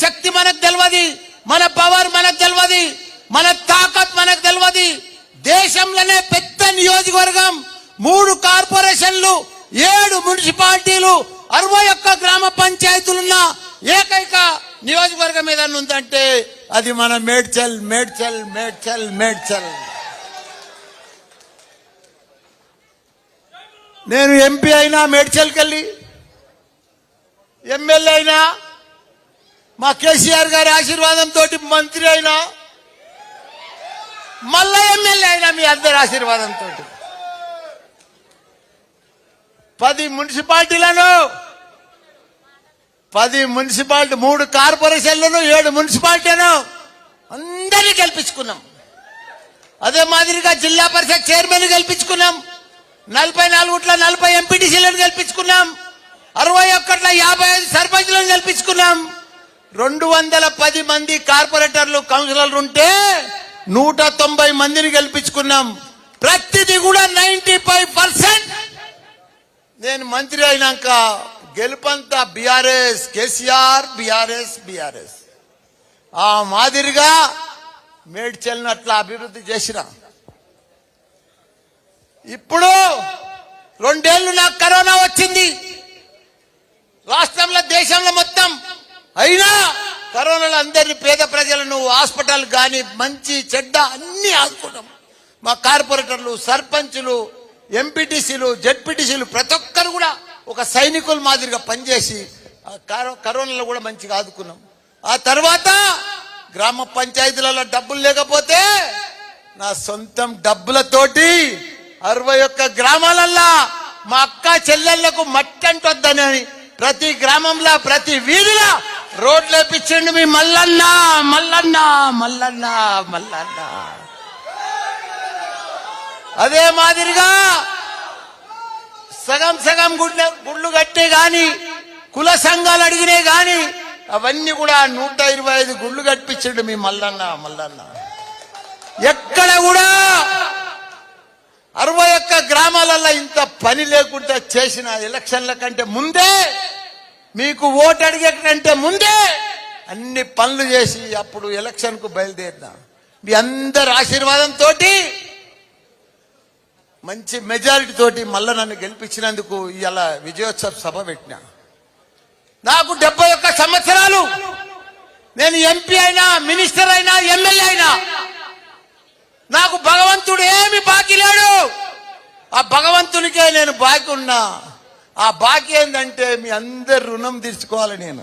శక్తి మనకు తెలియదు మన పవర్ మనకు తెలియదు మన తాకత్ మనకు తెలియదు దేశంలోనే పెద్ద నియోజకవర్గం మూడు కార్పొరేషన్లు ఏడు మున్సిపాలిటీలు అరవై ఒక్క గ్రామ పంచాయతీలున్న ఏకైక నియోజకవర్గం ఏదైనా ఉందంటే అది మన మేడ్చల్ మేడ్చల్ మేడ్చల్ మేడ్చల్. నేను ఎంపీ అయినా మేడ్చల్కి వెళ్ళి ఎమ్మెల్యే అయినా మా కేసీఆర్ గారి ఆశీర్వాదంతో మంత్రి అయినా మళ్ళా ఎమ్మెల్యే అయినా మీ అందరి ఆశీర్వాదంతో పది మున్సిపాలిటీలను పది మున్సిపాలిటీ మూడు కార్పొరేషన్లను ఏడు మున్సిపాలిటీలను అందరినీ గెలిపించుకున్నాం. అదే మాదిరిగా జిల్లా పరిషత్ చైర్మన్ గెలిపించుకున్నాం. నలభై నాలుగుట్ల నలభై ఎంపీటీసీలను గెలిపించుకున్నాం. అరవై ఒక్కట్ల యాభై ఐదు సర్పంచ్లను గెలిపించుకున్నాం. రెండు వందల పది మంది కార్పొరేటర్లు కౌన్సిలర్లు ఉంటే నూట తొంభై మందిని గెలిపించుకున్నాం. ప్రతిదీ కూడా నైన్టీ ఫైవ్ పర్సెంట్. నేను మంత్రి అయినాక గెలుపంతా బీఆర్ఎస్ కేసీఆర్ బీఆర్ఎస్ బీఆర్ఎస్. ఆ మాదిరిగా మేడ్చల్ని అట్లా అభివృద్ధి చేసిన. ఇప్పుడు రెండేళ్ళు నాకు కరోనా వచ్చింది. రాష్ట్రంలో దేశంలో మొత్తం అయినా కరోనాలో అందరిని పేద ప్రజలను హాస్పిటల్ కానీ మంచి చెడ్డ అన్ని ఆదుకున్నాం. మా కార్పొరేటర్లు సర్పంచులు ఎంపీటీసీలు జెడ్పీటీసీలు ప్రతి ఒక్కరు కూడా ఒక సైనికుల మాదిరిగా పనిచేసి ఆ కరోనాలో కూడా మంచిగా ఆదుకున్నాం. ఆ తర్వాత గ్రామ పంచాయతీలలో డబ్బులు లేకపోతే నా సొంతం డబ్బులతోటి అరవై ఒక్క గ్రామాలల్లా మా అక్క చెల్లెళ్ళకు మట్టి అంటొద్దని ప్రతి గ్రామంలో ప్రతి వీధిలో రోడ్లు వేపించండి మీ మల్లన్న మల్లన్న మల్లన్న మల్లన్న. అదే మాదిరిగా సగం సగం గుడ్లు గుళ్ళు కట్టే గాని కుల సంఘాలు అడిగినే గాని అవన్నీ కూడా నూట ఇరవై ఐదు గుళ్ళు కట్టించండి మీ మల్లన్న మల్లన్న. ఎక్కడ కూడా అరవై ఒక్క గ్రామాలలో ఇంత పని లేకుండా చేసిన ఎలక్షన్ల కంటే ముందే మీకు ఓటు అడిగే కంటే ముందే అన్ని పనులు చేసి అప్పుడు ఎలక్షన్కు మీ అందరి ఆశీర్వాదంతో మంచి మెజారిటీ తోటి మళ్ళీ నన్ను గెలిపించినందుకు ఇలా విజయోత్సవ సభ పెట్టిన. నాకు డెబ్బై ఒక్క సంవత్సరాలు. నేను ఎంపీ అయినా మినిస్టర్ అయినా ఎమ్మెల్యే అయినా. నాకు భగవంతుడు ఏమి బాకీ లేడు. ఆ భగవంతునికే నేను బాకీ ఉన్నా. ఆ బాకీ ఏంటంటే మీ అందరు రుణం తీర్చుకోవాలి నేను.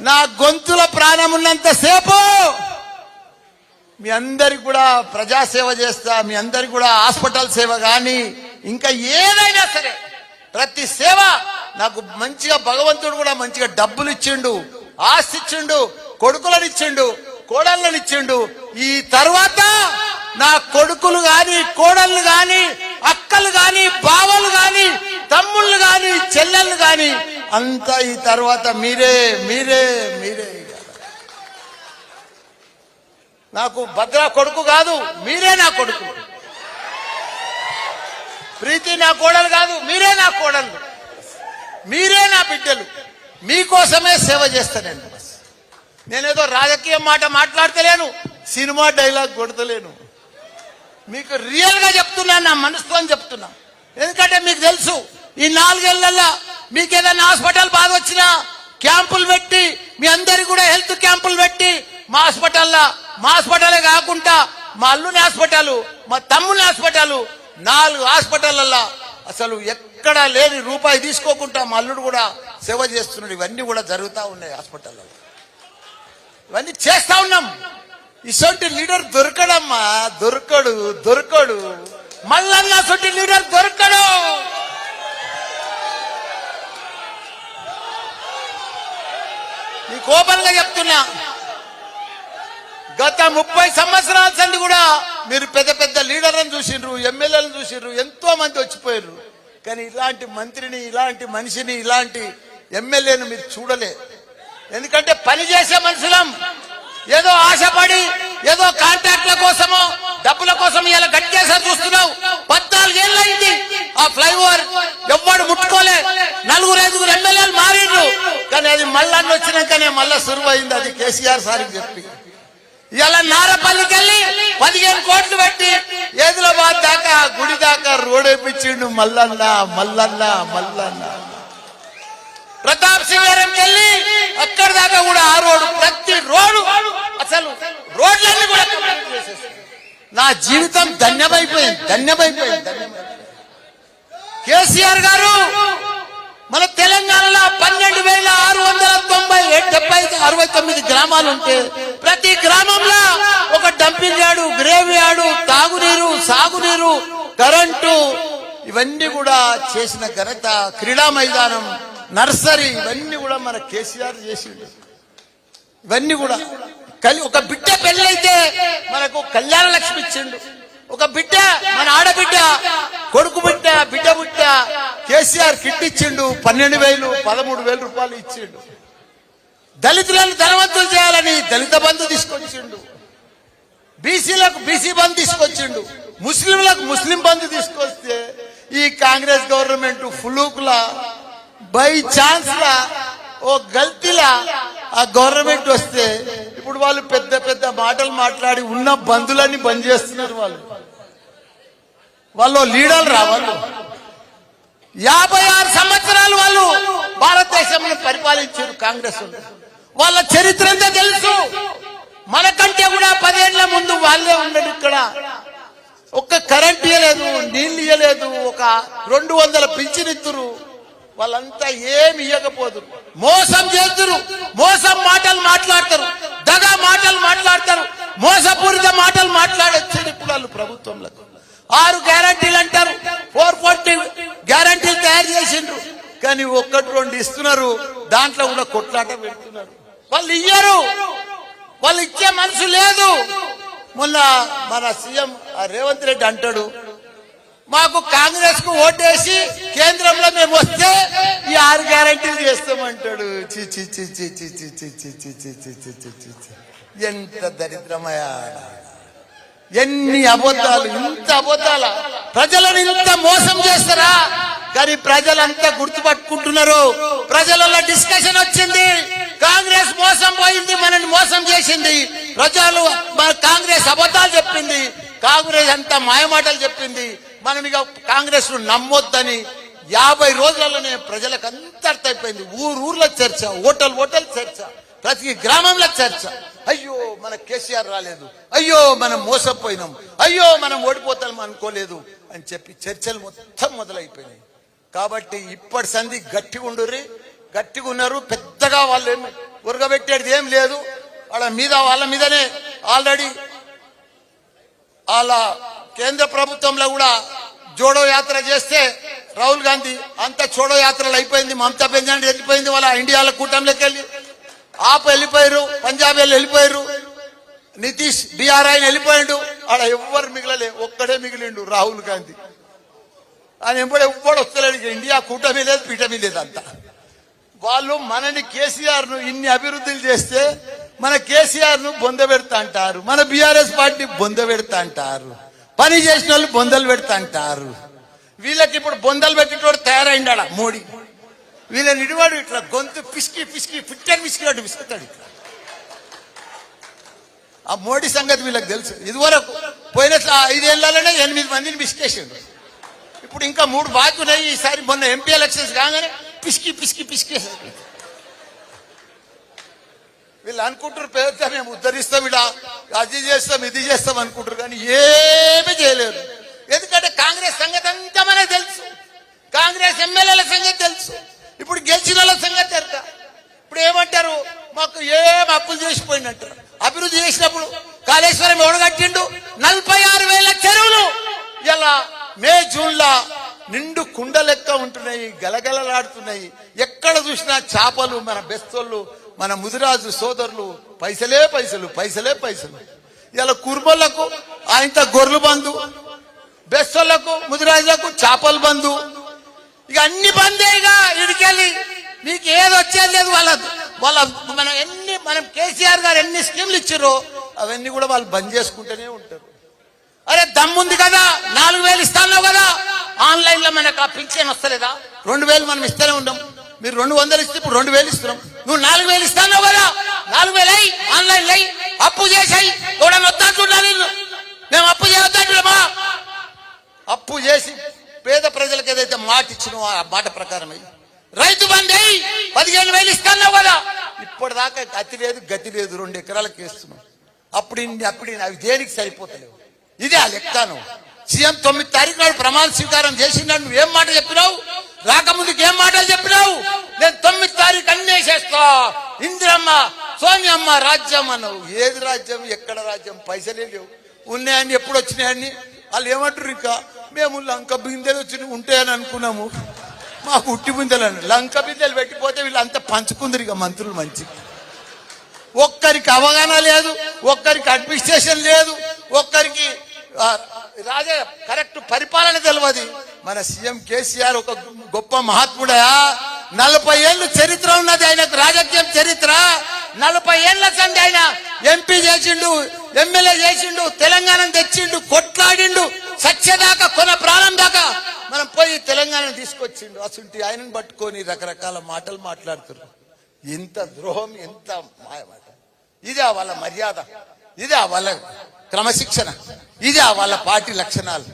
నా గొంతుల ప్రాణం ఉన్నంత సేపు మీ అందరికి కూడా ప్రజాసేవ చేస్తా మీ అందరికి కూడా హాస్పిటల్ సేవ కానీ ఇంకా ఏదైనా సరే ప్రతి సేవ నాకు మంచిగా భగవంతుడు కూడా మంచిగా డబ్బులు ఇచ్చిండు ఆస్తి ఇచ్చిండు కొడుకులను ఇచ్చిండు కోడళ్ళని ఇచ్చిండు ఈ తర్వాత నా కొడుకులు గాని కోడళ్ళు గాని అక్కలు గాని బావలు గాని తమ్ముళ్ళు గాని చెల్లెళ్ళు గాని అంతా ఈ తర్వాత మీరే మీరే మీరే నాకు భద్ర కొడుకు కాదు మీరే నా కొడుకు. ప్రీతి నా కోడలు కాదు మీరే నా కోడలు మీరే నా బిడ్డలు. మీకోసమే సేవ చేస్తానండి నేనేదో రాజకీయ మాట మాట్లాడతలేను సినిమా డైలాగ్ కొడతలేను. మీకు రియల్గా చెప్తున్నా నా మనసుతో చెప్తున్నా. ఎందుకంటే మీకు తెలుసు ఈ నాలుగేళ్ళలో మీకు ఏదైనా హాస్పిటల్ బాధ వచ్చినా క్యాంపులు పెట్టి మీ అందరికి కూడా హెల్త్ క్యాంపులు పెట్టి మా హాస్పిటల్లో మా హాస్పిటలే కాకుండా మా అల్లుని హాస్పిటల్ మా తమ్ముని హాస్పిటల్ నాలుగు హాస్పిటల్లో అసలు ఎక్కడ లేని రూపాయి తీసుకోకుండా మా అల్లుడు కూడా సేవ చేస్తున్నాడు. ఇవన్నీ కూడా జరుగుతూ ఉన్నాయి హాస్పిటల్లో. ఇవన్నీ చేస్తా ఉన్నాం. ఇసొంటి లీడర్ దొరకడమ్మా దొరకడు దొరకడు. మల్లన్న సొంటి లీడర్ దొరకడు. నీకు కోపంగా చెప్తున్నా. గత ముప్పై సంవత్సరాల సంది కూడా మీరు పెద్ద పెద్ద లీడర్లను చూసిండ్రు ఎమ్మెల్యేలను చూసిండ్రు ఎంతో మంది వచ్చిపోయారు కానీ ఇలాంటి మంత్రిని ఇలాంటి మనిషిని ఇలాంటి ఎమ్మెల్యేను మీరు చూడలే. ఎందుకంటే పని చేసే మనుషులం. ఏదో ఆశపడి ఏదో కాంట్రాక్ట్ల కోసమో డబ్బుల కోసం ఇలా గట్టేసారి చూస్తున్నావు. పద్నాలుగేళ్ళు అయింది. ఆ ఫ్లైఓవర్ ఎవ్వడు ముట్టుకోలే. నలుగురు ఐదుగురు ఎమ్మెల్యేలు మారిండ్రు. కానీ అది మల్లన్న వచ్చినాకనే మళ్ళా సురువైంది అది కేసీఆర్ సార్కి చెప్పి. ఇలా నారపల్లికి వెళ్ళి పదిహేను కోట్లు పెట్టి ఏదిలాబాద్ దాకా గుడి దాకా రోడ్ వేపించిండు మల్లన్న మల్లన్న మల్లన్న. ప్రతాప్ సింగారంకి వెళ్ళి అక్కడి దాకా కూడా ఆ రోడ్డు ప్రతి రోడ్డు అసలు రోడ్లన్నీ కూడా నా జీవితం ధన్యమైపోయింది ధన్యమైపోయింది ధన్యమైపోయింది. కేసీఆర్ గారు మన తెలంగాణలో పన్నెండు వేల ఆరు వందల తొంభై డెబ్బై అరవై తొమ్మిది గ్రామాలు ఉంటే ప్రతి గ్రామంలో ఒక డంపింగ్ యార్డు గ్రేవ్ యార్డు తాగునీరు సాగునీరు కరెంటు ఇవన్నీ కూడా చేసిన ఘనత క్రీడా మైదానం నర్సరీ ఇవన్నీ కూడా మన కేసీఆర్ చేసిండు. ఇవన్నీ కూడా. కలి ఒక బిడ్డ పెళ్ళైతే మనకు కళ్యాణ లక్ష్మి ఇచ్చిండు. ఒక బిడ్డ మన ఆడబిడ్డ కొడుకు బిడ్డ బిడ్డ బిడ్డ కేసీఆర్ కిట్ ఇచ్చిండు పన్నెండు వేలు పదమూడు వేల రూపాయలు ఇచ్చిండు. దళితులను ధనవంతులు చేయాలని దళిత బంధు తీసుకొచ్చిండు. బీసీలకు బీసీ బంధు తీసుకొచ్చిండు. ముస్లింలకు ముస్లిం బంధు తీసుకొస్తే ఈ కాంగ్రెస్ గవర్నమెంట్ ఫులూకుల బై ఛాన్స్ లా ఓ గల్తీలా ఆ గవర్నమెంట్ వస్తే ఇప్పుడు వాళ్ళు పెద్ద పెద్ద మాటలు మాట్లాడి ఉన్న బంధులన్నీ బంద్ చేస్తున్నారు వాళ్ళు. వాళ్ళు లీడర్లు రా వాళ్ళు. యాభై ఆరు సంవత్సరాలు వాళ్ళు భారతదేశంలో పరిపాలించారు కాంగ్రెస్ వాళ్ళ. చరిత్ర అంతా తెలుసు? మనకంటే కూడా పదేళ్ళ ముందు వాళ్ళే ఉండరు ఇక్కడ. ఒక్క కరెంట్ ఇయ్యలేదు నీళ్ళు ఇయ్యలేదు ఒక రెండు వందల పింఛనిత్తురు వాళ్ళంతా ఏమి ఇవ్వకపోదు మోసం చేస్తురు మోసం మాటలు మాట్లాడతారు. దగ మాటలు మాట్లాడతారు. మోసపూరిత మాటలు మాట్లాడొచ్చారు ఇప్పుడు వాళ్ళు ప్రభుత్వంలో ఆరు గ్యారంటీలు అంటారు. ఫోర్ ఫార్టీ గ్యారంటీలు తయారు చేసిండ్రు. కానీ ఒక్కటి రెండు ఇస్తున్నారు. దాంట్లో కూడా కొట్లాట పెడుతున్నారు. వాళ్ళు ఇయ్యరు. వాళ్ళు ఇచ్చే మనసు లేదు. మొన్న మన సీఎం రేవంత్ రెడ్డి అంటాడు మాకు కాంగ్రెస్కు ఓటేసి కేంద్రంలో మేము వస్తే ఈ ఆరు గ్యారంటీలు చేస్తామంటాడు ఎంత దరిద్రమయా ఎన్ని అబద్ధాలు ఇంత అబద్ధాల ప్రజలను ఇంత మోసం చేస్తారా కానీ ప్రజలంతా గుర్తుపట్టుకుంటున్నారు ప్రజలలో డిస్కషన్ వచ్చింది కాంగ్రెస్ మోసం పోయింది మనల్ని మోసం చేసింది ప్రజలు కాంగ్రెస్ అబద్ధాలు చెప్పింది కాంగ్రెస్ అంతా మాయమాటలు చెప్పింది మనం ఇక కాంగ్రెస్ను నమ్మొద్దని యాభై రోజులలోనే ప్రజలకు అంత అర్థమైపోయింది. ఊరు ఊర్లో చర్చ హోటల్ ఓటల్ చర్చ ప్రతి గ్రామంలో చర్చ. అయ్యో మన కేసీఆర్ రాలేదు. అయ్యో మనం మోసపోయినాం. అయ్యో మనం ఓడిపోతాం అనుకోలేదు అని చెప్పి చర్చలు మొత్తం మొదలైపోయినాయి. కాబట్టి ఇప్పటి సంధి గట్టిగా ఉండుర్రి. గట్టిగా ఉన్నారు. పెద్దగా వాళ్ళు ఏమి ఉరగబెట్టేది ఏం లేదు. వాళ్ళ మీద వాళ్ళ మీదనే ఆల్రెడీ అలా కేంద్ర ప్రభుత్వంలో కూడా జోడో యాత్ర చేస్తే రాహుల్ గాంధీ అంత చోడో యాత్రలు అయిపోయింది మమతా బెంజాన్ వెళ్ళిపోయింది వాళ్ళ ఇండియాలో కూటమిలోకి వెళ్ళి. ఆప్ వెళ్ళిపోయారు పంజాబ్ వెళ్ళి వెళ్ళిపోయారు నితీష్ బీఆర్ ఆయన వెళ్ళిపోయాడు. ఆడ ఎవ్వరు మిగలలే ఒక్కడే మిగిలిండు రాహుల్ గాంధీ. ఆయన ఎప్పుడు ఎవ్వడు వస్తలేడు ఇండియా కూటమి లేదు పీఠమి లేదు వాళ్ళు మనని కేసీఆర్ను ఇన్ని అభివృద్ధులు చేస్తే మన కేసీఆర్ను బొంద పెడతా అంటారు. మన బీఆర్ఎస్ పార్టీ బొంద పెడతా అంటారు. పని చేసిన వాళ్ళు బొందలు పెడతా అంటారు. వీళ్ళకి ఇప్పుడు బొందలు పెట్టేటోడు తయారైండా మోడీ. వీళ్ళ నిడివాడు ఇట్లా గొంతు పిసికి పిసికి పిట్టని పిసికినట్టు పిసుకుతాడు ఇట్లా. ఆ మోడీ సంగతి వీళ్ళకి తెలుసు. ఇదివరకు పోయిన స- ఐదేళ్ళలోనే ఎనిమిది మందిని పిసికేసిండు. ఇప్పుడు ఇంకా మూడు బాకీ ఉన్నాయి ఈసారి మొన్న ఎంపీ ఎలక్షన్స్ కాగానే పిసికి పిసికి పిసికేసారు వీళ్ళు అనుకుంటారు పేరుతో మేము ఉద్ధరిస్తాం ఇలా అది చేస్తాం ఇది చేస్తాం అనుకుంటారు కానీ ఏమీ చేయలేరు. ఎందుకంటే కాంగ్రెస్ సంగతి అంతా మనకు తెలుసు. కాంగ్రెస్ ఎమ్మెల్యేల సంగతి తెలుసు. ఇప్పుడు గెలిచిన వాళ్ళ సంగతి ఎరక ఇప్పుడు ఏమంటారు? మాకు ఏం అప్పులు చేసిపోయినట్టు. అభివృద్ధి చేసినప్పుడు కాళేశ్వరం ఎవడు కట్టిండు? నలభై ఆరు వేల చెరువులు. ఇలా మే జూన్ లా నిండు కుండ లెక్క ఉంటున్నాయి గలగలలాడుతున్నాయి. ఎక్కడ చూసినా చేపలు మన బెస్తోళ్ళు మన ముదిరాజు సోదరులు పైసలే పైసలు పైసలే పైసలు. ఇలా కుర్మలకు ఆయన గొర్రెలు బంధు బెస్తోళ్ళకు ముదిరాజులకు చేపల బంధు. ఇక అన్ని బందేగా ఇడికెళ్ళి నీకు ఏది వచ్చేది లేదు వాళ్ళ వాళ్ళ మనం ఎన్ని మనం కేసీఆర్ గారు ఎన్ని స్కీమ్లు ఇచ్చారో అవన్నీ కూడా వాళ్ళు బంద్ చేసుకుంటూనే ఉంటారు. అరే దమ్ముంది కదా నాలుగు వేలు ఇస్తాను కదా ఆన్లైన్లో మనకు ఆ పింఛన్ వస్తలేదా? రెండు వేలు మనం ఇస్తూనే ఉన్నాం. మీరు రెండు వందలు ఇస్తే ఇప్పుడు రెండు వేలు ఇస్తున్నాం. నువ్వు నాలుగు వేలు ఇస్తాను కదా? నాలుగు వేలు అయ్యి ఆన్లైన్ అయ్యి అప్పు చేసాయి. ఎవడన్నా వద్దా చూడాలి మేము అప్పు చేయొద్దంటున్నామా అప్పు చేసి పేద ప్రజలకు ఏదైతే మాట ఇచ్చినో ఆ మాట ప్రకారం రైతు బండి అయి పదిహేను వేలు ఇస్తాను కదా? ఇప్పటిదాకా గతి లేదు గతి లేదు రెండు ఎకరాలకు వేస్తున్నాం. అప్పుడు అప్పుడు అవి దేనికి సరిపోతలేవు? ఇదే ఆ లెక్కను. సీఎం తొమ్మిది తారీఖు నాడు ప్రమాణ స్వీకారం చేసిందని నువ్వు ఏం మాట చెప్పినావు? రాకముందుకు ఏం మాటలు చెప్పినావు? నేను తొమ్మిది తారీఖు అన్నీ చేస్తా. ఇందిరమ్మ సోనియమ్మ రాజ్యం అన్నావు. ఏది రాజ్యం? ఎక్కడ రాజ్యం? పైసలే లేవు. ఉన్నాయని ఎప్పుడు వచ్చినాయని? వాళ్ళు ఏమంటారు ఇంకా? మేము లంక బిందెలు వచ్చి ఉంటాయని అనుకున్నాము. మాకు ఉట్టి బిందెలు లంక బిందెలు పెట్టిపోతే వీళ్ళంతా పంచుకుందరు ఇక మంత్రులు మంచి. ఒక్కరికి అవగాహన లేదు ఒక్కరికి అడ్మినిస్ట్రేషన్ లేదు ఒక్కరికి రాజే కరెక్ట్ పరిపాలన తెలియదు మన సీఎం కేసీఆర్ ఒక గొప్ప మహాత్ముడా. నలభై ఏళ్ళు చరిత్ర ఉన్నది ఆయనకు రాజకీయం చరిత్ర. నలభై ఏళ్ళ సంది ఆయన ఎంపీ చేసిండు ఎమ్మెల్యే చేసిండు తెలంగాణ తెచ్చిండు కొట్లాడిండు సత్యదాకా కొన ప్రాణం దాకా మనం పోయి తెలంగాణ తీసుకొచ్చిండు. అసలు ఆయనను పట్టుకొని రకరకాల మాటలు మాట్లాడుతున్నారు. ఇంత ద్రోహం ఎంత మాయమాట ఇదే వాళ్ళ మర్యాద. ఇదే వాళ్ళ క్రమశిక్షణ. ఇదే వాళ్ళ పార్టీ లక్షణాలు.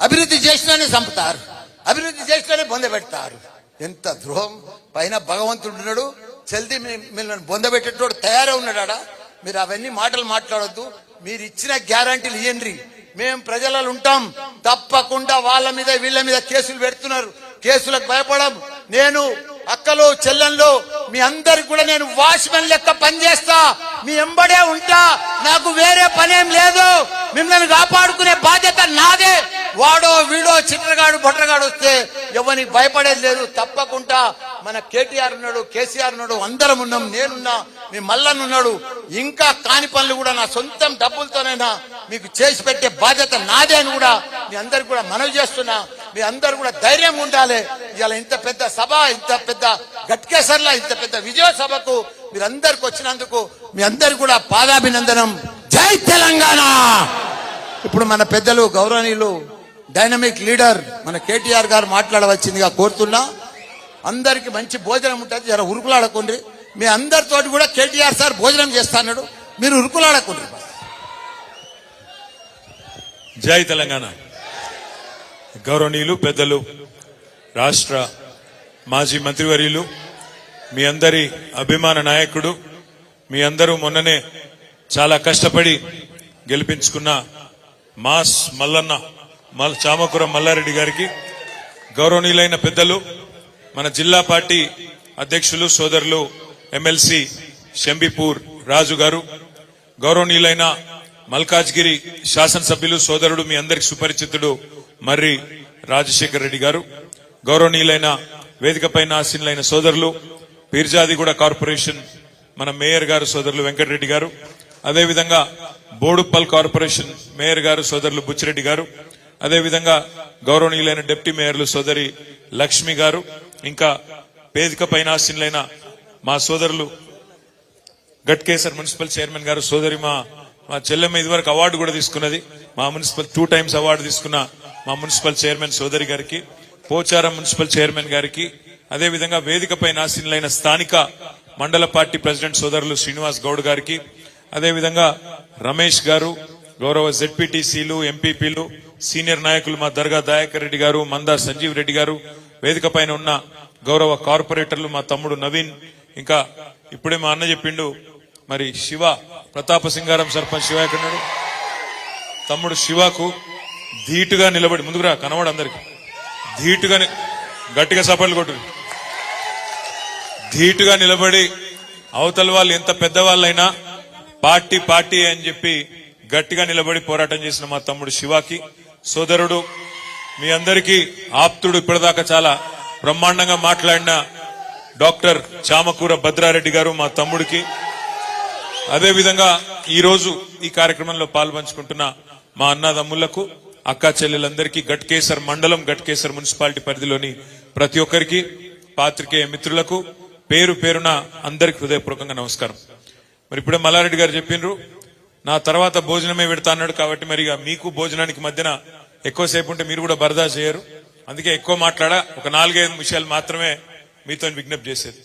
అభివృద్ధి చేసినానే చంపుతారు. అభివృద్ధి చేసినానే బొందబెడతారు ఎంత ద్రోహం. పైన భగవంతుడున్నాడు చల్ది మిమ్మల్ని బొందబెట్టేటోడు తయారై ఉన్నాడా మీరు అవన్నీ మాటలు మాట్లాడొద్దు. మీరు ఇచ్చిన గ్యారంటీలు ఇయ్యండి. మేము ప్రజలలో ఉంటాం. తప్పకుండా వాళ్ళ మీద వీళ్ళ మీద కేసులు పెడుతున్నారు. కేసులకు భయపడం. నేను అక్కలు చెల్లెళ్ళు మీ అందరికి కూడా నేను వాచ్మెన్ లెక్క పనిచేస్తా. మీ ఎంబడే ఉంటా. నాకు వేరే పనేం లేదు. మిమ్మల్ని కాపాడుకునే బాధ్యత నాదే. వాడో వీడో చిన్నగాడు బొట్రగాడు వస్తే ఎవరికి భయపడేది లేదు. తప్పకుండా మన కేటీఆర్ ఉన్నాడు కేసీఆర్ ఉన్నాడు అందరం ఉన్నాం నేనున్నా మీ మల్లన్ ఉన్నాడు. ఇంకా కాని పనులు కూడా నా సొంతం డబ్బులతోనైనా మీకు చేసి పెట్టే బాధ్యత నాదే అని కూడా మీ అందరికి కూడా మనవి చేస్తున్నా. మీ అందరు కూడా ధైర్యం ఉండాలి. ఇవాళ ఇంత పెద్ద సభ ఇంత పెద్ద గట్కేసర్లా ఇంత పెద్ద విజయ సభకు మీరందరికి వచ్చినందుకు మీ అందరు కూడా పాదాభినందనం. జై తెలంగాణ! ఇప్పుడు మన పెద్దలు గౌరవనీయులు డైనమిక్ లీడర్ మన కేటీఆర్ గారు మాట్లాడవచ్చిందిగా కోరుతున్నా. అందరికి మంచి భోజనం ఉంటుంది జర ఉరుకులాడకుండ్రి మీ అందరితో కూడా కేటీఆర్ సార్ భోజనం చేస్తాడు మీరు ఉరుకులాడకుండ్రి జై తెలంగాణ. గౌరవనీయులు పెద్దలు రాష్ట్ర మాజీ మంత్రివర్యులు మీ అందరి అభిమాన నాయకుడు మీ అందరూ మొన్ననే చాలా కష్టపడి గెలిపించుకున్న మాస్ మల్లన్న మల్ చామకుర మల్లారెడ్డి గారికి గౌరవనీయులైన పెద్దలు మన జిల్లా పార్టీ అధ్యక్షులు సోదరులు ఎమ్మెల్సీ షంబిపూర్ రాజు గారు గౌరవనీయులైన మల్కాజ్గిరి శాసనసభ్యులు సోదరుడు మీ అందరికి సుపరిచితుడు మర్రి రాజశేఖర్ రెడ్డి గారు గౌరవనీయులైన వేదికపైన ఆశీనులైన సోదరులు పీర్జాదిగూడ కార్పొరేషన్ మన మేయర్ గారు సోదరులు వెంకటరెడ్డి గారు అదేవిధంగా బోడుప్పల్ కార్పొరేషన్ మేయర్ గారు సోదరులు బుచ్చిరెడ్డి గారు అదేవిధంగా గౌరవనీయులైన డిప్యూటీ మేయర్లు సోదరి లక్ష్మి గారు ఇంకా వేదిక పైన ఆసీనులైన మా సోదరులు గట్కేసర్ మున్సిపల్ చైర్మన్ గారు సోదరి మా మా చెల్లెమ్మ ఇదివరకు అవార్డు కూడా తీసుకున్నది. మా మున్సిపల్ టూ టైమ్స్ అవార్డు తీసుకున్న మా మున్సిపల్ చైర్మన్ సోదరి గారికి పోచారం మున్సిపల్ చైర్మన్ గారికి అదేవిధంగా వేదికపై నాశీనులైన స్థానిక మండల పార్టీ ప్రెసిడెంట్ సోదరులు శ్రీనివాస్ గౌడ్ గారికి అదేవిధంగా రమేష్ గారు గౌరవ జెడ్పీటీసీలు ఎంపీపీలు సీనియర్ నాయకులు మా దర్గా దయాకర్ రెడ్డి గారు మందా సంజీవ్ రెడ్డి గారు వేదిక పైన ఉన్న గౌరవ కార్పొరేటర్లు మా తమ్ముడు నవీన్ ఇంకా ఇప్పుడే మా అన్న చెప్పిండు మరి శివ ప్రతాప సింగారం సర్పంచ్ శివ ఎక్కడున్నాడు తమ్ముడు శివకు ధీటుగా నిలబడి ముందుకురా కనవాడు అందరికి ధీటుగా గట్టిగా సపర్లు కొట్టు. ధీటుగా నిలబడి అవతల వాళ్ళు ఎంత పెద్దవాళ్ళైనా పార్టీ పార్టీ అని చెప్పి గట్టిగా నిలబడి పోరాటం చేసిన మా తమ్ముడు శివాకి సోదరుడు. మీ అందరికీ ఆప్తుడు ఇప్పటిదాకా చాలా బ్రహ్మాండంగా మాట్లాడిన డాక్టర్ చామకూర భద్రారెడ్డి గారు మా తమ్ముడికి. అదేవిధంగా ఈరోజు ఈ కార్యక్రమంలో పాల్పంచుకుంటున్న మా అన్నదమ్ములకు అక్కా చెల్లెలందరికీ గట్కేసర్ మండలం గట్కేసర్ మున్సిపాలిటీ పరిధిలోని ప్రతి ఒక్కరికి పాత్రికేయ మిత్రులకు పేరు పేరున అందరికి హృదయపూర్వకంగా నమస్కారం. మరి ఇప్పుడే మల్లారెడ్డి గారు చెప్పిండ్రు నా తర్వాత భోజనమే పెడతా అన్నాడు కాబట్టి మరి ఇక మీకు భోజనానికి మధ్యన ఎక్కువసేపు ఉంటే మీరు కూడా బరదా చేయరు. అందుకే ఎక్కువ మాట్లాడా ఒక నాలుగైదు విషయాలు మాత్రమే మీతో విజ్ఞప్తి చేసేది.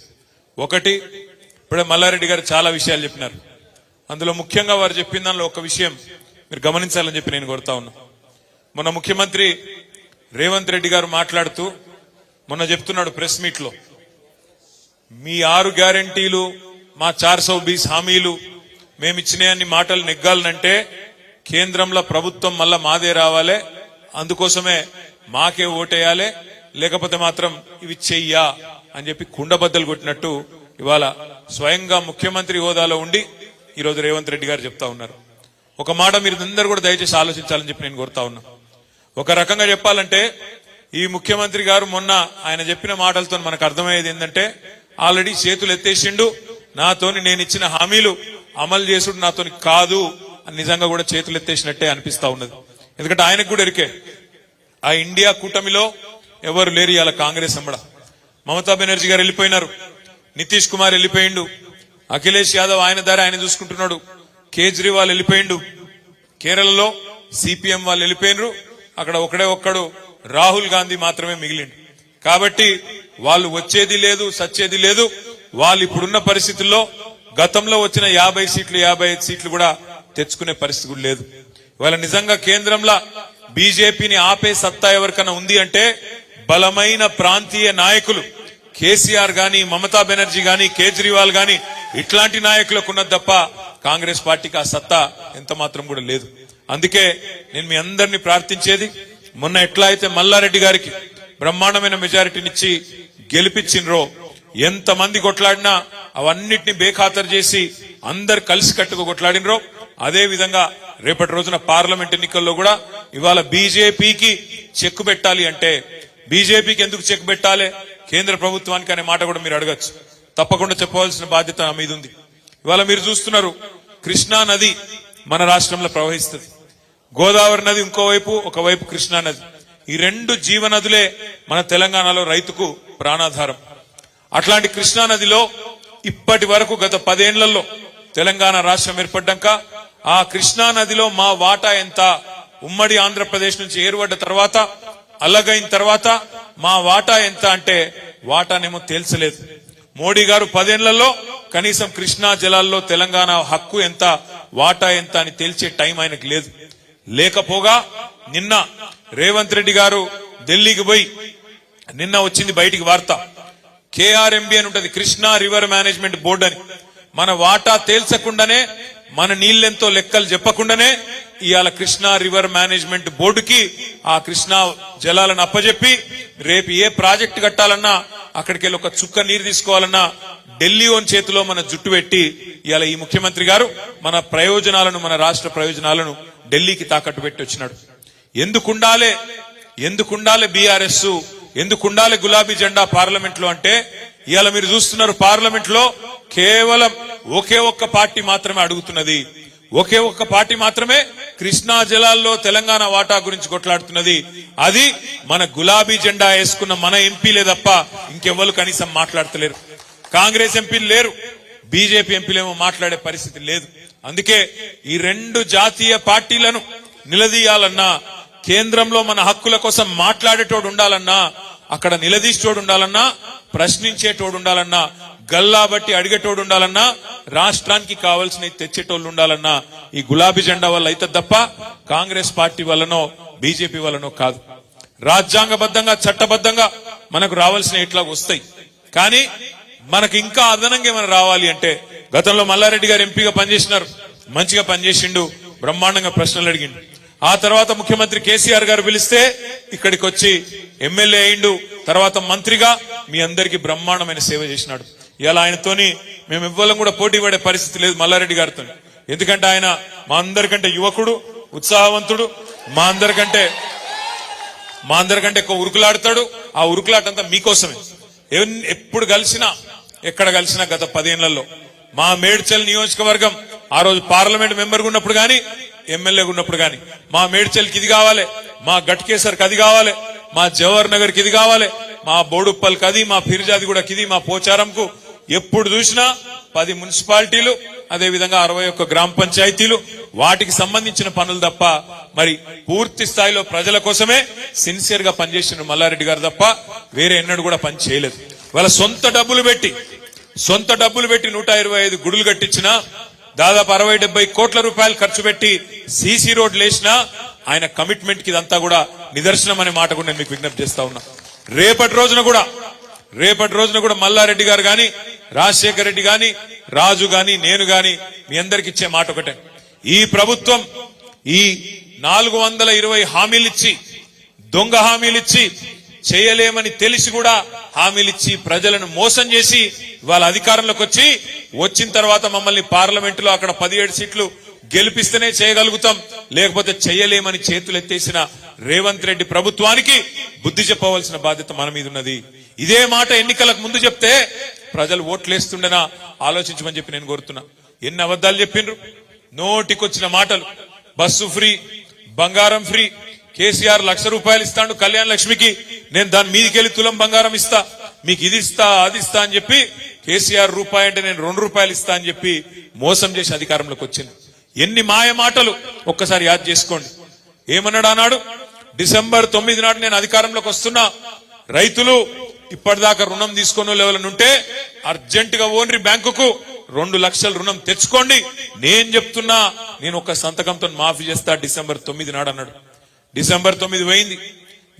ఒకటి ఇప్పుడే మల్లారెడ్డి గారు చాలా విషయాలు చెప్పినారు. అందులో ముఖ్యంగా వారు చెప్పిన దానిలో ఒక విషయం మీరు గమనించాలని చెప్పి నేను కోరుతా ఉన్నా. మొన్న ముఖ్యమంత్రి రేవంత్ రెడ్డి గారు మాట్లాడుతూ మొన్న చెప్తున్నాడు ప్రెస్ మీట్లో మీ ఆరు గ్యారంటీలు మా చార్ సౌ బీస్ హామీలు మేమిచ్చిన అన్ని మాటలు నెగ్గాలనంటే కేంద్రంలో ప్రభుత్వం మళ్ళా మాదే రావాలి అందుకోసమే మాకే ఓటేయాలి లేకపోతే మాత్రం ఇవి చెయ్యా అని చెప్పి కుండబద్దలు కొట్టినట్టు ఇవాళ స్వయంగా ముఖ్యమంత్రి హోదాలో ఉండి ఈరోజు రేవంత్ రెడ్డి గారు చెప్తా ఉన్నారు. ఒక మాట మీరు అందరూ కూడా దయచేసి ఆలోచించాలని చెప్పి నేను కోరుతా ఉన్నా. ఒక రకంగా చెప్పాలంటే ఈ ముఖ్యమంత్రి గారు మొన్న ఆయన చెప్పిన మాటలతో మనకు అర్థమయ్యేది ఏంటంటే ఆల్రెడీ చేతులు ఎత్తేసిండు నాతోని నేను ఇచ్చిన హామీలు అమలు చేసుడు నాతోని కాదు అని నిజంగా కూడా చేతులు ఎత్తేసినట్టే అనిపిస్తా ఉన్నది. ఎందుకంటే ఆయనకు కూడా ఎరికే. ఆ ఇండియా కూటమిలో ఎవరు లేరు ఇవాళ కాంగ్రెస్ అమ్మడ మమతా బెనర్జీ గారు వెళ్ళిపోయినారు. నితీష్ కుమార్ వెళ్ళిపోయిండు. అఖిలేష్ యాదవ్ ఆయన దారి ఆయన చూసుకుంటున్నాడు. కేజ్రీవాల్ వెళ్ళిపోయిండు. కేరళలో సిపిఎం వాళ్ళు వెళ్ళిపోయినరు. అక్కడ ఒకడే ఒక్కడు రాహుల్ గాంధీ మాత్రమే మిగిలిండు. కాబట్టి వాళ్ళు వచ్చేది లేదు సచ్చేది లేదు. వాళ్ళు ఇప్పుడున్న పరిస్థితుల్లో గతంలో వచ్చిన యాభై సీట్లు యాభై ఐదు సీట్లు కూడా తెచ్చుకునే పరిస్థితి కూడా లేదు. ఇవాళ నిజంగా కేంద్రంలో బీజేపీని ఆపే సత్తా ఎవరికైనా ఉంది అంటే బలమైన ప్రాంతీయ నాయకులు కేసీఆర్ గాని మమతా బెనర్జీ గాని కేజ్రీవాల్ గాని ఇట్లాంటి నాయకులకు ఉన్నది తప్ప కాంగ్రెస్ పార్టీకి ఆ సత్తా ఎంత మాత్రం కూడా లేదు. అందుకే నేను మీ అందరినీ ప్రార్థించేది మొన్న ఎట్లా అయితే మల్లారెడ్డి గారికి బ్రహ్మాండమైన మెజారిటీనిచ్చి గెలిపించినరో ఎంత మంది కొట్లాడినా అవన్నిటిని బేఖాతరు చేసి అందరు కలిసి కట్టుకు కొట్లాడినరో అదే విధంగా రేపటి రోజున పార్లమెంట్ ఎన్నికల్లో కూడా ఇవాళ బీజేపీకి చెక్ పెట్టాలి అంటే బీజేపీకి ఎందుకు చెక్ పెట్టాలి? కేంద్ర ప్రభుత్వానికి అనే మాట కూడా మీరు అడగచ్చు. తప్పకుండా చెప్పవలసిన బాధ్యత మీద ఉంది ఇవాళ మీరు చూస్తున్నారు కృష్ణా నది మన రాష్ట్రంలో ప్రవహిస్తుంది. గోదావరి నది ఇంకోవైపు ఒకవైపు కృష్ణా నది. ఈ రెండు జీవనదులే మన తెలంగాణలో రైతుకు ప్రాణాధారం. అట్లాంటి కృష్ణా నదిలో ఇప్పటి వరకు గత పదేళ్ళలో తెలంగాణ రాష్ట్రం ఏర్పడ్డాక ఆ కృష్ణా నదిలో మా వాటా ఎంత? ఉమ్మడి ఆంధ్రప్రదేశ్ నుంచి ఏర్పడ్డ తర్వాత అల్లగైన తర్వాత మా వాటా ఎంత అంటే వాటానేమో తేల్చలేదు. మోడీ గారు పదేళ్ళలో కనీసం కృష్ణా జలాల్లో తెలంగాణ హక్కు ఎంత? వాటా ఎంత అని తేల్చే టైం ఆయనకు లేదు. లేకపోగా నిన్న రేవంత్ రెడ్డి గారు ఢిల్లీకి పోయి నిన్న వచ్చింది బయటికి వార్త. కేఆర్ఎంబి అని ఉంటది కృష్ణా రివర్ మేనేజ్మెంట్ బోర్డు అని. మన వాటా తేల్చకుండానే మన నీళ్ళెంతో లెక్కలు చెప్పకుండానే ఇవాళ కృష్ణా రివర్ మేనేజ్మెంట్ బోర్డుకి ఆ కృష్ణా జలాలను అప్పజెప్పి రేపు ఏ ప్రాజెక్ట్ కట్టాలన్నా అక్కడికి వెళ్ళి ఒక చుక్క నీరు తీసుకోవాలన్నా ఢిల్లీ ఓన్ చేతిలో మన జుట్టు పెట్టి ఇవాళ ఈ ముఖ్యమంత్రి గారు మన ప్రయోజనాలను మన రాష్ట్ర ప్రయోజనాలను ఢిల్లీకి తాకట్టు పెట్టి వచ్చినాడు. ఎందుకుండాలే ఎందుకుండాలే బీఆర్ఎస్ ఎందుకుండాలే గులాబీ జెండా పార్లమెంట్లో అంటే ఇవాళ మీరు చూస్తున్నారు పార్లమెంట్లో కేవలం ఒకే ఒక్క పార్టీ మాత్రమే అడుగుతున్నది. ఒకే ఒక్క పార్టీ మాత్రమే కృష్ణా జలాల్లో తెలంగాణ వాటా గురించి కొట్లాడుతున్నది. అది మన గులాబీ జెండా వేసుకున్న మన ఎంపీలే తప్ప ఇంకెవ్వరు కనీసం మాట్లాడతలేరు. కాంగ్రెస్ ఎంపీలు లేరు. బీజేపీ ఎంపీలేమో మాట్లాడే పరిస్థితి లేదు. అందుకే ఈ రెండు జాతీయ పార్టీలను నిలదీయాలన్నా కేంద్రంలో మన హక్కుల కోసం మాట్లాడేటోడు ఉండాలన్నా అక్కడ నిలదీసేటోడు ఉండాలన్నా ప్రశ్నించేటోడు ఉండాలన్నా గల్లా బట్టి అడిగేటోడు ఉండాలన్నా రాష్ట్రానికి కావాల్సిన తెచ్చేటోళ్ళు ఉండాలన్నా ఈ గులాబీ జెండా వల్ల అయితే తప్ప కాంగ్రెస్ పార్టీ వల్లనో బీజేపీ వల్లనో కాదు. రాజ్యాంగబద్ధంగా చట్టబద్ధంగా మనకు రావాల్సిన ఇట్లా వస్తాయి. కానీ మనకి ఇంకా అదనంగా ఏమైనా రావాలి అంటే గతంలో మల్లారెడ్డి గారు ఎంపీగా పనిచేసినారు. మంచిగా పనిచేసిండు. బ్రహ్మాండంగా ప్రశ్నలు అడిగిండు. ఆ తర్వాత ముఖ్యమంత్రి కేసీఆర్ గారు పిలిస్తే ఇక్కడికి వచ్చి ఎమ్మెల్యే అయిండు. తర్వాత మంత్రిగా మీ అందరికీ బ్రహ్మాండమైన సేవ చేసినాడు. ఇలా ఆయనతోని మేము ఇవ్వాలని కూడా పోటీ పడే పరిస్థితి లేదు మల్లారెడ్డి గారితో ఎందుకంటే ఆయన మా అందరికంటే యువకుడు ఉత్సాహవంతుడు. మా అందరికంటే మా అందరికంటే ఎక్కువ ఉరుకులాడతాడు. ఆ ఉరుకులాట అంతా మీకోసమే ఎప్పుడు కలిసినా ఎక్కడ కలిసినా గత పదేళ్ళలో మా మేడ్చల్ నియోజకవర్గం ఆ రోజు పార్లమెంట్ మెంబర్ ఉన్నప్పుడు కానీ ఎమ్మెల్యేగా ఉన్నప్పుడు కానీ మా మేడ్చల్కి ఇది కావాలి మా గట్కేసర్కి అది కావాలి మా జవహర్ నగర్కి ఇది కావాలి మా బోడుప్పల్కి అది మా ఫిర్జాది కూడా ఇది మా పోచారంకు ఎప్పుడు చూసినా పది మున్సిపాలిటీలు అదే విధంగా అరవై ఒక్క గ్రామ పంచాయతీలు వాటికి సంబంధించిన పనులు తప్ప మరి పూర్తి స్థాయిలో ప్రజల కోసమే సిన్సియర్గా పనిచేసిన మల్లారెడ్డి గారు తప్ప వేరే ఎన్నడూ కూడా పని చేయలేదు. వాళ్ళ సొంత డబ్బులు పెట్టి సొంత డబ్బులు పెట్టి నూట ఇరవై ఐదు గుడులు కట్టించిన దాదాపు అరవై డెబ్బై కోట్ల రూపాయలు ఖర్చు పెట్టి సీసీ రోడ్లు వేసినా ఆయన కమిట్మెంట్కి ఇదంతా కూడా నిదర్శనం అనే మాట కూడా నేను మీకు విజ్ఞప్తి చేస్తా ఉన్నా. రేపటి రోజున కూడా రేపటి రోజున కూడా మల్లారెడ్డి గారు గాని రాజశేఖర రెడ్డి గాని రాజు గాని నేను గాని మీ అందరికి ఇచ్చే మాట ఒకటే. ఈ ప్రభుత్వం ఈ నాలుగు వందల ఇరవై హామీలిచ్చి దొంగ హామీలిచ్చి చేయలేమని తెలిసి కూడా హామీలిచ్చి ప్రజలను మోసం చేసి వాళ్ళ అధికారంలోకి వచ్చి వచ్చిన తర్వాత మమ్మల్ని పార్లమెంట్లో అక్కడ పదిహేడు సీట్లు గెలిపిస్తేనే చేయగలుగుతాం. లేకపోతే చేయలేమని చేతులు ఎత్తేసిన రేవంత్ రెడ్డి ప్రభుత్వానికి బుద్ధి చెప్పవలసిన బాధ్యత మన మీద ఉన్నది. ఇదే మాట ఎన్నికలకు ముందు చెప్తే ప్రజలు ఓట్లేస్తుండేనా? ఆలోచించమని చెప్పి నేను కోరుతున్నా. ఎన్ని అబద్ధాలు చెప్పిండ్రు? నోటికొచ్చిన మాటలు. బస్సు ఫ్రీ బంగారం ఫ్రీ కేసీఆర్ లక్ష రూపాయలు ఇస్తాడు కళ్యాణ లక్ష్మికి. నేను దాని మీదికెళ్ళి తులం బంగారం ఇస్తా. మీకు ఇది ఇస్తా అది ఇస్తా అని చెప్పి కేసీఆర్ రూపాయి అంటే నేను రెండు రూపాయలు ఇస్తా అని చెప్పి మోసం చేసి అధికారంలోకి వచ్చింది. ఎన్ని మాయ మాటలు ఒక్కసారి యాద్ చేసుకోండి. ఏమన్నాడు అన్నాడు డిసెంబర్ తొమ్మిది నాడు నేను అధికారంలోకి వస్తున్నా. రైతులు ఇప్పటిదాకా రుణం తీసుకున్న లెవెల్ ఉంటే అర్జెంట్గా ఓన్రి బ్యాంకుకు రెండు లక్షల రుణం తెచ్చుకోండి. నేను చెప్తున్నా నేను ఒక సంతకంతో మాఫీ చేస్తా డిసెంబర్ తొమ్మిది నాడు అన్నాడు. డిసెంబర్ తొమ్మిది పోయింది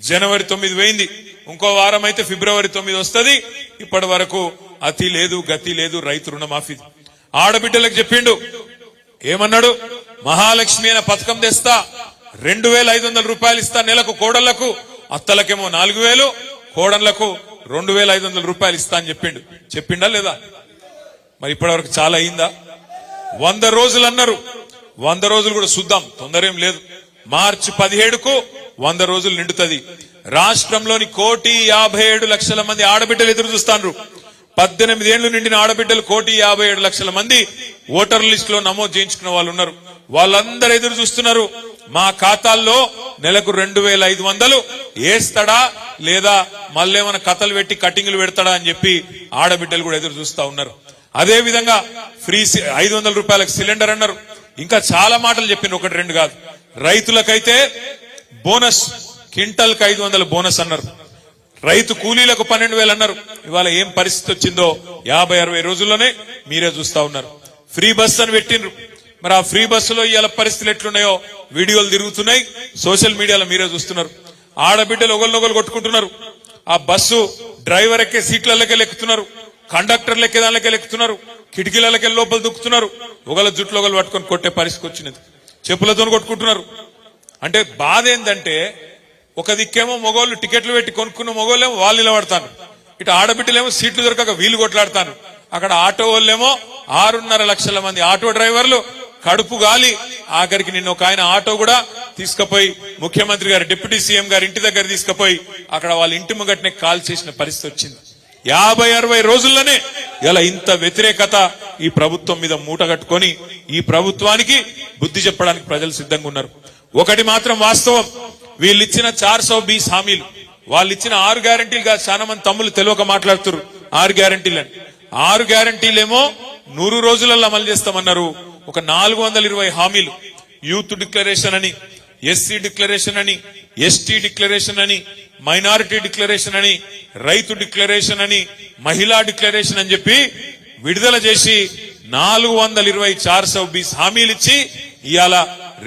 జనవరి తొమ్మిది పోయింది ఇంకో వారం అయితే ఫిబ్రవరి తొమ్మిది వస్తుంది. ఇప్పటి వరకు అతి లేదు గతి లేదు రైతు రుణమాఫీ. ఆడబిడ్డలకు చెప్పిండు ఏమన్నాడు? మహాలక్ష్మి అనే పథకం తెస్తా రెండు వేల ఐదు వందల రూపాయలు ఇస్తా నెలకు కోడళ్ళకు. అత్తలకేమో నాలుగు వేలు కోడళ్ళకు రెండు వేల ఐదు వందల రూపాయలు ఇస్తా అని చెప్పిండు. చెప్పిండా లేదా? మరి ఇప్పటివరకు చాలా అయిందా? వంద రోజులు అన్నారు. వంద రోజులు కూడా చూద్దాం తొందర ఏం లేదు. మార్చి పదిహేడుకు వంద రోజులు నిండుతుంది. రాష్ట్రంలోని కోటి యాభై ఏడు లక్షల మంది ఆడబిడ్డలు ఎదురు చూస్తాండ్రు. పద్దెనిమిది ఏళ్ళు నిండిన ఆడబిడ్డలు కోటి యాభై ఏడు లక్షల మంది ఓటర్ లిస్ట్లో నమోదు చేయించుకున్న వాళ్ళు ఉన్నారు. వాళ్ళందరూ ఎదురు చూస్తున్నారు. మా ఖాతాల్లో నెలకు రెండు వేల ఐదు వందలు వేస్తాడా లేదా మళ్ళేమైనా కథలు పెట్టి కటింగ్లు పెడతాడా అని చెప్పి ఆడబిడ్డలు కూడా ఎదురు చూస్తా ఉన్నారు. అదే విధంగా ఫ్రీ సి- ఐదు వందల రూపాయలకు సిలిండర్ అన్నారు. ఇంకా చాలా మాటలు చెప్పింది ఒకటి రెండు కాదు. రైతులకైతే బోనస్ క్వింటల్కి ఐదు వందల బోనస్ అన్నారు. రైతు కూలీలకు పన్నెండు వేలు అన్నారు. ఇవాళ ఏం పరిస్థితి వచ్చిందో యాభై అరవై రోజుల్లోనే మీరే చూస్తా ఉన్నారు. ఫ్రీ బస్ అని పెట్టిండ్రు. మరి ఆ ఫ్రీ బస్సులో ఇవాళ పరిస్థితులు ఎట్లున్నాయో వీడియోలు తిరుగుతున్నాయి. సోషల్ మీడియాలో మీరే చూస్తున్నారు. ఆడబిడ్డలు ఒకరినొకరు కొట్టుకుంటున్నారు. ఆ బస్సు డ్రైవర్ ఎక్కే సీట్లకే లెక్కుతున్నారు కండక్టర్ లెక్కే దానికే ఎక్కుతున్నారు. కిటికీలకే లోపల దుక్కుతున్నారు. ఒకళ్ళ జుట్లు ఒకళ్ళు పట్టుకొని కొట్టే పరిస్థితి వచ్చినది చెప్పులతో కొట్టుకుంటున్నారు. అంటే బాధ ఏంటంటే ఒక దిక్కేమో మొగోళ్ళు టికెట్లు పెట్టి కొనుక్కున్న మొగోళ్ళేమో వాళ్ళు నిలబడతాను ఇటు ఆడబిడ్డలేమో సీట్లు దొరకక వీలు కొట్లాడతాను అక్కడ ఆటో వాళ్ళేమో ఆరున్నర లక్షల మంది ఆటో డ్రైవర్లు కడుపు గాలి. ఆఖరికి నిన్న ఒక ఆయన ఆటో కూడా తీసుకుపోయి ముఖ్యమంత్రి గారు డిప్యూటీ సీఎం గారి ఇంటి దగ్గర తీసుకుపోయి అక్కడ వాళ్ళ ఇంటి ముగట్నే కాల్ చేసిన పరిస్థితి వచ్చింది. యాభై అరవై రోజుల్లోనే ఇలా ఇంత వ్యతిరేకత ఈ ప్రభుత్వం మీద మూట కట్టుకొని ఈ ప్రభుత్వానికి బుద్ధి చెప్పడానికి ప్రజలు సిద్ధంగా ఉన్నారు. ఒకటి మాత్రం వాస్తవం. వీళ్ళిచ్చిన చార్ సో బీస్ హామీలు వాళ్ళు ఇచ్చిన ఆరు గ్యారంటీలు కాదు చాలా మంది తమ్ములు తెలియక మాట్లాడుతున్నారు ఆరు గ్యారంటీలు అని ఆరు గ్యారంటీలేమో నూరు రోజులలో అమలు చేస్తామన్నారు. ఒక నాలుగు వందల ఇరవై హామీలు. యూత్ డిక్లరేషన్ అని ఎస్సీ డిక్లరేషన్ అని ఎస్టీ డిక్లరేషన్ అని మైనారిటీ డిక్లరేషన్ అని రైతు డిక్లరేషన్ అని మహిళా డిక్లరేషన్ అని చెప్పి విడుదల చేసి నాలుగు వందల ఇరవై చార్ సౌ బీస్ హామీలు ఇచ్చి ఇవాళ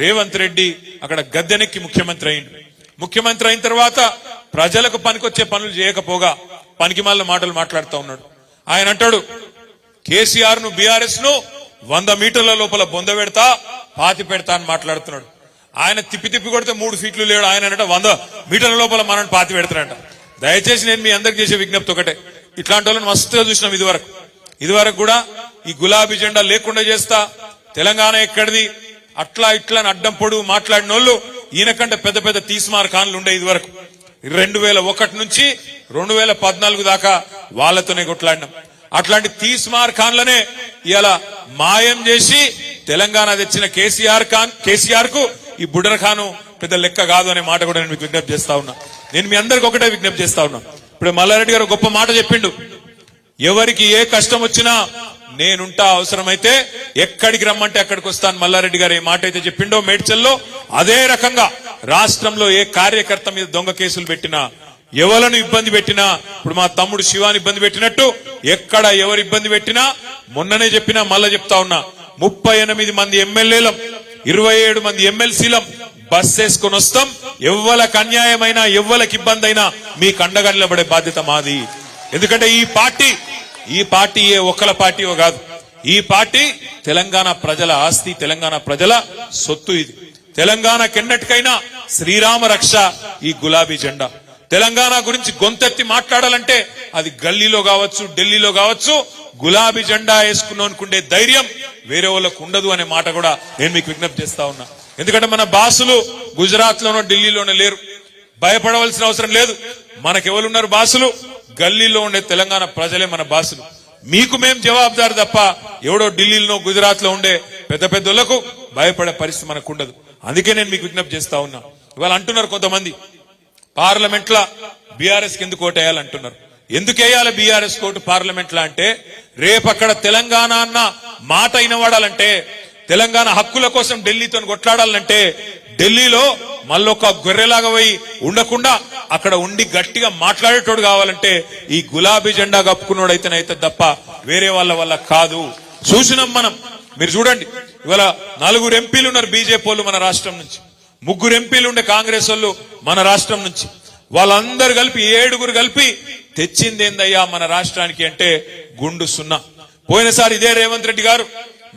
రేవంత్ రెడ్డి అక్కడ గద్దెనెక్కి ముఖ్యమంత్రి అయింది ముఖ్యమంత్రి అయిన తర్వాత ప్రజలకు పనికొచ్చే పనులు చేయకపోగా పనికి మాటలు మాట్లాడుతూ ఉన్నాడు. ఆయన అంటాడు కేసీఆర్ను బీఆర్ఎస్ను వంద మీటర్ల లోపల బొంద పెడతా పాతి పెడతా అని మాట్లాడుతున్నాడు. ఆయన తిప్పి తిప్పి కొడితే మూడు ఫీట్లు లేడు. ఆయన అంటే వంద మీటర్ల లోపల మనల్ని పాతి పెడతారంట దయచేసి నేను మీ అందరికి చేసే విజ్ఞప్తి ఒకటే. ఇట్లాంటి వాళ్ళని మస్తుగా చూసినాం ఇదివరకు. ఇదివరకు కూడా ఈ గులాబీ జెండా లేకుండా చేస్తా తెలంగాణ ఎక్కడిది? అట్లా ఇట్లా అని అడ్డం పొడుగు మాట్లాడిన వాళ్ళు ఈయనకంటే పెద్ద పెద్ద తీస్మార్ ఖాన్లు ఉండే ఇదివరకు. రెండు వేల ఒకటి నుంచి రెండు వేల పద్నాలుగు దాకా వాళ్ళతోనే కొట్లాడినాం. అట్లాంటి తీస్మార్ ఖాన్లనే ఇలా మాయం చేసి తెలంగాణ తెచ్చిన కేసీఆర్ ఖాన్ కేసీఆర్కు ఈ బుడర్ ఖాను పెద్ద లెక్క కాదు అనే మాట కూడా నేను మీకు విజ్ఞప్తి చేస్తా ఉన్నా. నేను మీ అందరికి ఒకటే విజ్ఞప్తి చేస్తా ఉన్నా. ఇప్పుడు మల్లారెడ్డి గారు గొప్ప మాట చెప్పిండు. ఎవరికి ఏ కష్టం వచ్చినా నేనుంటా అవసరమైతే ఎక్కడికి రమ్మంటే అక్కడికి వస్తాను మల్లారెడ్డి గారు ఏ మాట అయితే చెప్పిండో మేడ్చల్లో అదే రకంగా రాష్ట్రంలో ఏ కార్యకర్త మీద దొంగ కేసులు పెట్టినా ఎవలను ఇబ్బంది పెట్టినా ఇప్పుడు మా తమ్ముడు శివాని ఇబ్బంది పెట్టినట్టు ఎక్కడ ఎవరు ఇబ్బంది పెట్టినా మొన్ననే చెప్పినా మళ్ళా చెప్తా ఉన్నా ముప్పై ఎనిమిది మంది ఎమ్మెల్యేలం ఇరవై ఏడు మంది ఎమ్మెల్సీలం బస్ వేసుకుని వస్తాం. ఎవ్వలకు అన్యాయమైనా ఎవ్వలకి ఇబ్బంది అయినా మీ కండగా నిలబడే బాధ్యత మాది. ఎందుకంటే ఈ పార్టీ ఈ పార్టీ ఏ ఒక్కల పార్టీయో కాదు. ఈ పార్టీ తెలంగాణ ప్రజల ఆస్తి తెలంగాణ ప్రజల సొత్తు ఇది. తెలంగాణ కెన్నటికైనా శ్రీరామ రక్ష ఈ గులాబీ జెండా. తెలంగాణ గురించి గొంతెత్తి మాట్లాడాలంటే అది గల్లీలో కావచ్చు ఢిల్లీలో కావచ్చు గులాబీ జెండా వేసుకున్నోనుకుండే ధైర్యం వేరే వాళ్ళకు ఉండదు అనే మాట కూడా నేను మీకు విజ్ఞప్తి చేస్తా ఉన్నా. ఎందుకంటే మన బాసులు గుజరాత్ లోనో ఢిల్లీలోనో లేరు. భయపడవలసిన అవసరం లేదు. మనకెవరున్నారు బాసులు? గల్లీలో ఉండే తెలంగాణ ప్రజలే మన బాసులు. మీకు మేం జవాబుదారు తప్ప ఎవడో ఢిల్లీలో గుజరాత్లో ఉండే పెద్ద పెద్దలకు భయపడే పరిస్థితి మనకు ఉండదు అందుకే నేను మీకు విజ్ఞప్తి చేస్తా ఉన్నా. ఇవాళ అంటున్నారు కొంతమంది. పార్లమెంట్ లా బీఆర్ఎస్కి ఎందుకు ఎందుకేయాలి బీఆర్ఎస్ కోర్టు పార్లమెంట్ లా అంటే రేపు అక్కడ తెలంగాణ అన్న మాట వినవాడాలంటే తెలంగాణ హక్కుల కోసం ఢిల్లీతో కొట్లాడాలంటే ఢిల్లీలో మళ్ళొక గొర్రెలాగా పోయి ఉండకుండా అక్కడ ఉండి గట్టిగా మాట్లాడేటోడు కావాలంటే ఈ గులాబీ జెండా కప్పుకున్నోడు అయితేనైతే తప్ప వేరే వాళ్ళ వల్ల కాదు. చూసినాం మనం. మీరు చూడండి. ఇవాళ నలుగురు ఎంపీలు ఉన్నారు బీజేపీ వాళ్ళు మన రాష్ట్రం నుంచి. ముగ్గురు ఎంపీలు ఉండే కాంగ్రెస్ వాళ్ళు మన రాష్ట్రం నుంచి. వాళ్ళందరూ కలిపి ఏడుగురు కలిపి తెచ్చింది ఏందయ్యా మన రాష్ట్రానికి అంటే గుండు సున్నా. పోయినసారి ఇదే రేవంత్ రెడ్డి గారు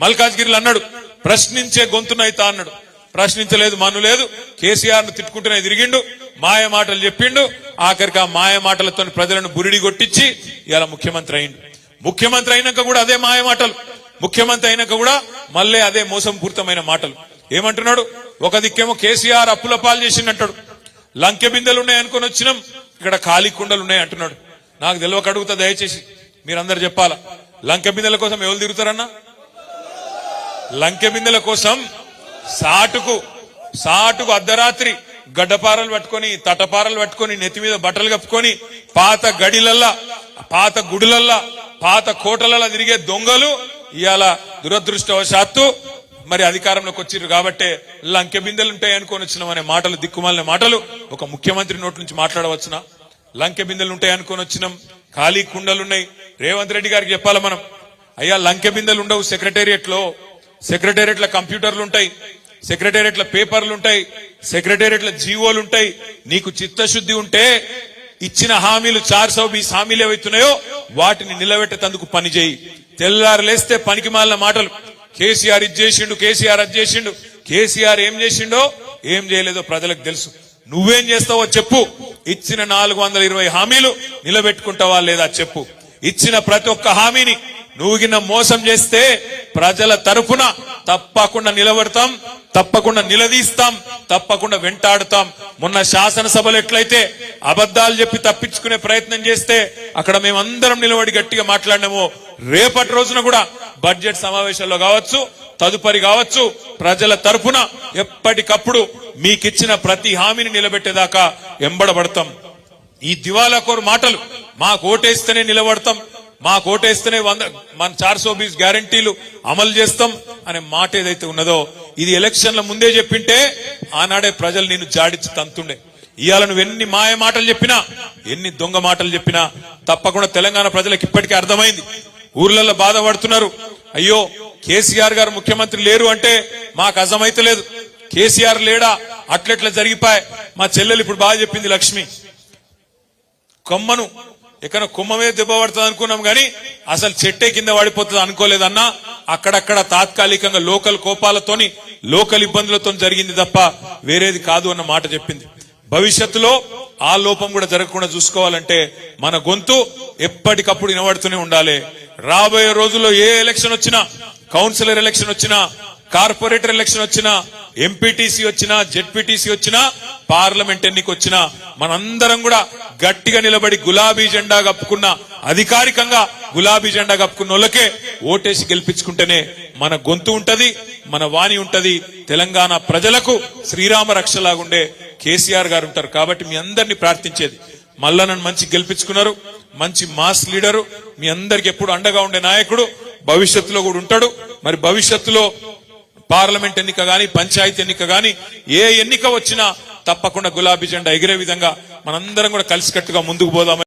మల్కాజ్గిరిలో అన్నాడు ప్రశ్నించే గొంతునైతా అన్నాడు. ప్రశ్నించలేదు మను లేదు. కేసీఆర్ను తిట్టుకుంటూనే తిరిగిండు మాయ మాటలు చెప్పిండు. ఆఖరికి ఆ మాయ మాటలతో ప్రజలను బురిడి కొట్టించి ఇలా ముఖ్యమంత్రి అయిండు. ముఖ్యమంత్రి అయినాక కూడా అదే మాయ మాటలు. ముఖ్యమంత్రి అయినాక కూడా మళ్ళీ అదే మోసం పూర్తమైన మాటలు. ఏమంటున్నాడు? ఒక దిక్కేమో కేసీఆర్ అప్పుల పాలు చేసిండంటాడు లంకె బిందెలు ఉన్నాయి అనుకుని వచ్చినాం. ఇక్కడ ఖాళీ కుండలు ఉన్నాయి అంటున్నాడు. నాకు తెలియక అడుగుతా దయచేసి మీరందరు చెప్పాలా? లంకె బిందెల కోసం ఎవరు తిరుగుతారన్నా? లంకె బిందెల కోసం సాటుకు సాటుకు అర్ధరాత్రి గడ్డపారలు పట్టుకొని తటపారలు పట్టుకొని నెత్తి మీద బట్టలు కప్పుకొని పాత గడిలల్లా పాత గుడులల్లా పాత కోటలల్లా తిరిగే దొంగలు ఇవాళ దురదృష్టవశాత్తు మరి అధికారంలోకి వచ్చిర్రు కాబట్టి లంకె బిందెలు ఉంటాయి అనుకొని వచ్చినాం అనే మాటలు దిక్కుమాలిన మాటలు ఒక ముఖ్యమంత్రి నోటి నుంచి మాట్లాడవచ్చునా? లంకె బిందెలు ఉంటాయి అనుకొని వచ్చినాం. ఖాళీ కుండలున్నాయి. రేవంత్ రెడ్డి గారికి చెప్పాలి మనం? అయ్యా లంకె బిందెలు ఉండవు సెక్రటేరియట్లో సెక్రటేరియట్లో కంప్యూటర్లు ఉంటాయి సెక్రటేరియట్లో పేపర్లు ఉంటాయి సెక్రటేరియట్లో జీవోలు ఉంటాయి నీకు చిత్తశుద్ధి ఉంటే ఇచ్చిన హామీలు చార్ సౌ బీస్ హామీలు ఏవైతున్నాయో వాటిని నిలబెట్టేందుకు పని చేయి. తెల్లారు లేస్తే పనికి మాలిన మాటలు. కేసీఆర్ ఇది చేసిండు కేసీఆర్ అది చేసిండు. కేసీఆర్ ఏం చేసిండో ఏం చేయలేదో ప్రజలకు తెలుసు. నువ్వేం చేస్తావో చెప్పు. ఇచ్చిన నాలుగు వందల ఇరవై హామీలు నిలబెట్టుకుంటావా లేదా చెప్పు. ఇచ్చిన ప్రతి ఒక్క హామీని నువ్వు గిన్న మోసం చేస్తే ప్రజల తరఫున తప్పకుండా నిలబడతాం తప్పకుండా నిలదీస్తాం తప్పకుండా వెంటాడుతాం. మొన్న శాసనసభలు ఎట్లయితే అబద్ధాలు చెప్పి తప్పించుకునే ప్రయత్నం చేస్తే అక్కడ మేమందరం నిలబడి గట్టిగా మాట్లాడినామో రేపటి రోజున కూడా బడ్జెట్ సమావేశంలో కావచ్చు తదుపరి కావచ్చు ప్రజల తరపున ఎప్పటికప్పుడు మీకిచ్చిన ప్రతి హామీని నిలబెట్టేదాకా ఎంబడబడతాం. ఈ దివాలాకోరు మాటలు మాకు ఓటేస్తేనే నిలబడతాం. మాకు ఓటేస్తేనే వంద మన చార్సో బీస్ గ్యారంటీలు అమలు చేస్తాం అనే మాట ఏదైతే ఉన్నదో ఇది ఎలక్షన్ల ముందే చెప్పింటే ఆనాడే ప్రజలు నేను జాడించి తంతుండే. ఇవాళ నువ్వు ఎన్ని మాయ మాటలు చెప్పినా ఎన్ని దొంగ మాటలు చెప్పినా తప్పకుండా తెలంగాణ ప్రజలకు ఇప్పటికే అర్థమైంది. ఊర్లలో బాధపడుతున్నారు. అయ్యో కేసీఆర్ గారు ముఖ్యమంత్రి లేరు అంటే మాకు అజమైతలేదు కేసీఆర్ లేడా? అట్లెట్లా జరిగిపోయి? మా చెల్లెలు ఇప్పుడు బాగా చెప్పింది లక్ష్మి. కొమ్మను ఎక్కడ కొమ్మమే దెబ్బ పడుతుంది అనుకున్నాం గానీ అసలు చెట్టే కింద పడిపోతుంది అనుకోలేదన్నా అక్కడక్కడ తాత్కాలికంగా లోకల్ కోపాలతోని లోకల్ ఇబ్బందులతో జరిగింది తప్ప వేరేది కాదు అన్న మాట చెప్పింది. భవిష్యత్తులో ఆ లోపం కూడా జరగకుండా చూసుకోవాలంటే మన గొంతు ఎప్పటికప్పుడు వినబడుతూనే ఉండాలి. రాబోయే రోజుల్లో ఏ ఎలక్షన్ వచ్చినా కౌన్సిలర్ ఎలక్షన్ వచ్చినా కార్పొరేటర్ ఎలక్షన్ వచ్చినా ఎంపీటీసీ వచ్చినా జెడ్పీటీసీ వచ్చినా పార్లమెంట్ ఎన్నిక వచ్చినా మనందరం కూడా గట్టిగా నిలబడి గులాబీ జెండా కప్పుకున్న అధికారికంగా గులాబీ జెండా కప్పుకున్న వాళ్ళకే ఓటేసి గెలిపించుకుంటేనే మన గొంతు ఉంటది మన వాణి ఉంటది. తెలంగాణ ప్రజలకు శ్రీరామ రక్షలాగుండే కేసీఆర్ గారు ఉంటారు కాబట్టి మీ అందరినీ ప్రార్థించేది. మళ్ళా నన్ను మంచి గెలిపించుకున్నారు. మంచి మాస్ లీడరు మీ అందరికి ఎప్పుడు అండగా ఉండే నాయకుడు భవిష్యత్తులో కూడా ఉంటాడు. మరి భవిష్యత్తులో పార్లమెంట్ ఎన్నిక గాని పంచాయతీ ఎన్నిక గాని ఏ ఎన్నిక వచ్చినా తప్పకుండా గులాబీ జెండా ఎగిరే విధంగా మనందరం కూడా కలిసికట్టుగా ముందుకు పోదామని